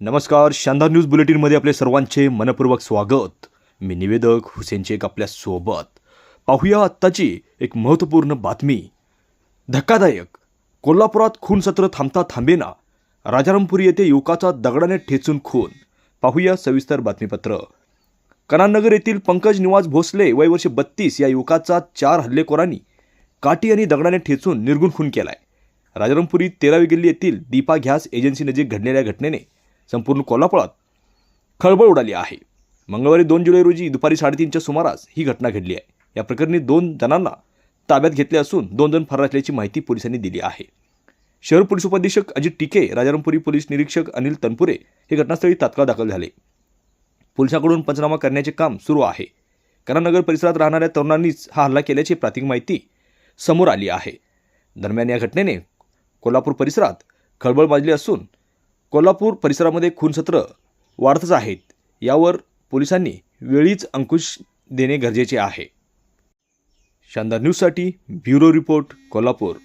नमस्कार शानदार न्यूज बुलेटिनमध्ये आपले सर्वांचे मनपूर्वक स्वागत. मी निवेदक हुसेन शेख आपल्यासोबत पाहूया आत्ताची एक महत्त्वपूर्ण बातमी. धक्कादायक. कोल्हापुरात खून सत्र थांबता थांबेना. राजारामपुरी येथे युवकाचा दगडाने ठेचून खून. पाहूया सविस्तर बातमीपत्र. कनानगर येथील पंकज निवास भोसले वय वर्ष बत्तीस या युवकाचा चार हल्लेखोरांनी काठी आणि दगडाने ठेचून निर्गुण खून केलाय. राजारामपुरी तेरावी गल्ली येथील दीपा घ्यास एजन्सी नजीक घडलेल्या घटनेने संपूर्ण कोल्हापुरात खळबळ उडाली आहे. मंगळवारी दोन जुलै रोजी दुपारी साडेतीनच्या सुमारास ही घटना घडली आहे. या प्रकरणी दोन जणांना ताब्यात घेतले असून दोन जण फरार असल्याची माहिती पोलिसांनी दिली आहे. शहर पोलीस उपाधीक्षक अजित टिके राजारामपुरी पोलीस निरीक्षक अनिल तनपुरे हे घटनास्थळी तात्काळ दाखल झाले. पोलिसांकडून पंचनामा करण्याचे काम सुरू आहे. करानगर परिसरात राहणाऱ्या तरुणांनीच हा हल्ला केल्याची प्राथमिक माहिती समोर आली आहे. दरम्यान या घटनेने कोल्हापूर परिसरात खळबळ माजली असून कोल्हापूर परिसरामध्ये खूनसत्र वाढतच आहेत. यावर पोलिसांनी वेळीच अंकुश देणे गरजेचे आहे. शानदार न्यूजसाठी ब्युरो रिपोर्ट कोल्हापूर.